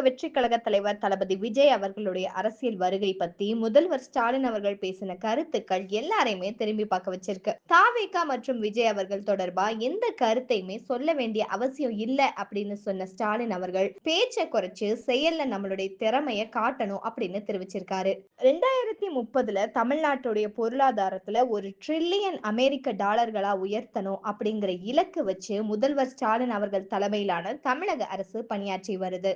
தமிழக வெற்றி கழக தலைவர் தளபதி விஜய் அவர்களுடைய அரசியல் வருகை பத்தி முதல்வர் ஸ்டாலின் அவர்கள் பேசின கருத்துக்கள் எல்லாரையுமே திரும்பி பார்க்க வச்சிருக்கு. தாவேகா மற்றும் விஜய் அவர்கள் தொடர்பா எந்த கருத்தையுமே சொல்ல வேண்டிய அவசியம் இல்ல அப்படின்னு சொன்ன ஸ்டாலின் அவர்கள் பேச்சை குறைச்சு செயல்ல நம்மளுடைய திறமைய காட்டணும் அப்படின்னு தெரிவிச்சிருக்காரு. ரெண்டாயிரத்தி முப்பதுல தமிழ்நாட்டுடைய பொருளாதாரத்துல ஒரு ட்ரில்லியன் அமெரிக்க டாலர்களா உயர்த்தணும் அப்படிங்கிற இலக்கு வச்சு முதல்வர் ஸ்டாலின் அவர்கள் தலைமையிலான தமிழக அரசு பணியாற்றி வருது.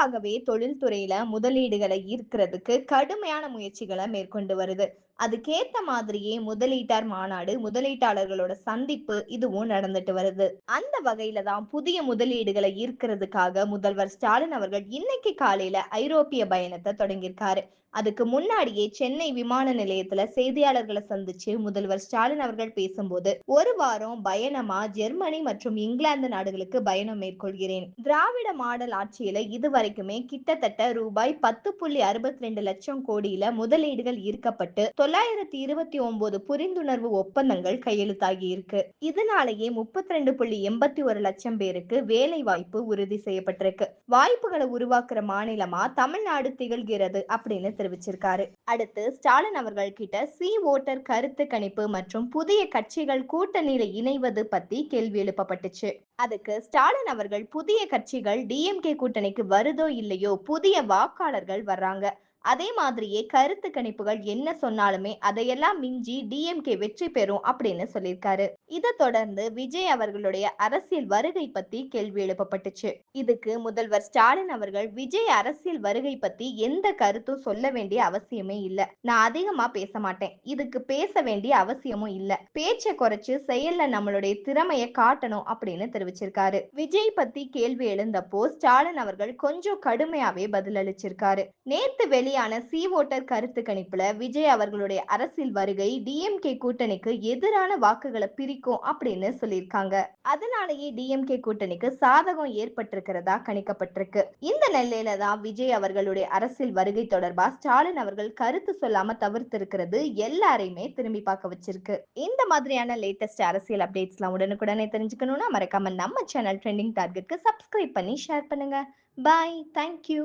இதுக்காகவே தொழில்துறையில முதலீடுகளை ஈர்க்கிறதுக்கு கடுமையான முயற்சிகளை மேற்கொண்டு வருது. அதுக்கேத்த மாதிரியே முதலீட்டார் மாநாடு முதலீட்டாளர்களோட சந்திப்பு இதுவும் நடந்துட்டு வருது. அந்த வகையில தான் புதிய முதலீடுகளை ஈர்க்கிறதுக்காக முதல்வர் ஸ்டாலின் அவர்கள் இன்னைக்கு காலையில ஐரோப்பிய பயணத்தை தொடங்கியிருக்காரு. அதுக்கு முன்னாடியே சென்னை விமான நிலையத்துல செய்தியாளர்களை சந்திச்சு முதல்வர் ஸ்டாலின் அவர்கள் பேசும்போது ஒரு வாரம் பயணமா ஜெர்மனி மற்றும் இங்கிலாந்து நாடுகளுக்கு பயணம் மேற்கொள்கிறேன். திராவிட மாடல் ஆட்சியில இதுவரைக்குமே கிட்டத்தட்ட ரூபாய் பத்து புள்ளி அறுபத்தி ரெண்டு லட்சம் கோடியில முதலீடுகள் ஈர்க்கப்பட்டு தொள்ளாயிரத்தி இருபத்தி ஒன்பது புரிந்துணர்வு ஒப்பந்தங்கள் கையெழுத்தாகி இருக்கு இதனாலேயே முப்பத்தி ரெண்டு புள்ளி எண்பத்தி ஒரு லட்சம் பேருக்கு வேலை வாய்ப்பு உறுதி செய்யப்பட்டிருக்கு. வாய்ப்புகளை உருவாக்குற மாநிலமா தமிழ்நாடு திகழ்கிறது அப்படின்னு தெரிவிச்சிருக்காரு. அடுத்து ஸ்டாலின் அவர்கள் கிட்ட சி ஓட்டர் கருத்து கணிப்பு மற்றும் புதிய கட்சிகள் கூட்டணியில இணைவது பத்தி கேள்வி எழுப்பப்பட்டுச்சு. அதுக்கு ஸ்டாலின் அவர்கள் புதிய கட்சிகள் டிஎம்கே கூட்டணிக்கு வருதோ இல்லையோ புதிய வாக்காளர்கள் வர்றாங்க. அதே மாதிரியே கருத்து கணிப்புகள் என்ன சொன்னாலுமே அதையெல்லாம் மிஞ்சி டிஎம்கே வெற்றி பெறும் அப்படின்னு சொல்லியிருக்காரு. இதை தொடர்ந்து விஜய் அவர்களுடைய அரசியல் வருகை பத்தி கேள்வி எழுப்பப்பட்டுச்சு. இதுக்கு முதல்வர் ஸ்டாலின் அவர்கள் விஜய் அரசியல் வருகை பத்தி எந்த கருத்தும் சொல்ல வேண்டிய அவசியமே இல்ல. நான் அதிகமா பேச மாட்டேன். இதுக்கு பேச வேண்டிய அவசியமும் இல்ல. பேச்சை குறைச்சு செயல்ல நம்மளுடைய திறமைய காட்டணும் அப்படின்னு தெரிவிச்சிருக்காரு. விஜய் பத்தி கேள்வி எழுந்தப்போ ஸ்டாலின் அவர்கள் கொஞ்சம் கடுமையாவே பதிலளிச்சிருக்காரு. நேத்து வெளி வெளியான சி ஓட்டர் கருத்து கணிப்புல விஜய் அவர்களுடைய அரசியல் வருகை டிஎம்கே கூட்டணிக்கு எதிரான வாக்குகளை பிரிக்கும் அப்படின்னு சொல்லியிருக்காங்க. அதனாலேயே டிஎம்கே கூட்டணிக்கு சாதகம் ஏற்பட்டிருக்கிறதா கணிக்கப்பட்டிருக்கு. இந்த நிலையில தான் விஜய் அவர்களுடைய அரசியல் வருகை தொடர்பா ஸ்டாலின் அவர்கள் கருத்து சொல்லாம தவிர்த்திருக்கிறது எல்லாரையுமே திரும்பி பார்க்க வச்சிருக்கு. இந்த மாதிரியான லேட்டஸ்ட் அரசியல் அப்டேட்ஸ்லாம் உடனுக்குடனே தெரிஞ்சுக்கணும்னா மறக்காம நம்ம சேனல் ட்ரெண்டிங் டார்கெட்க்கு சப்ஸ்கிரைப் பண்ணி ஷேர் பண்ணுங்க. Bye thank you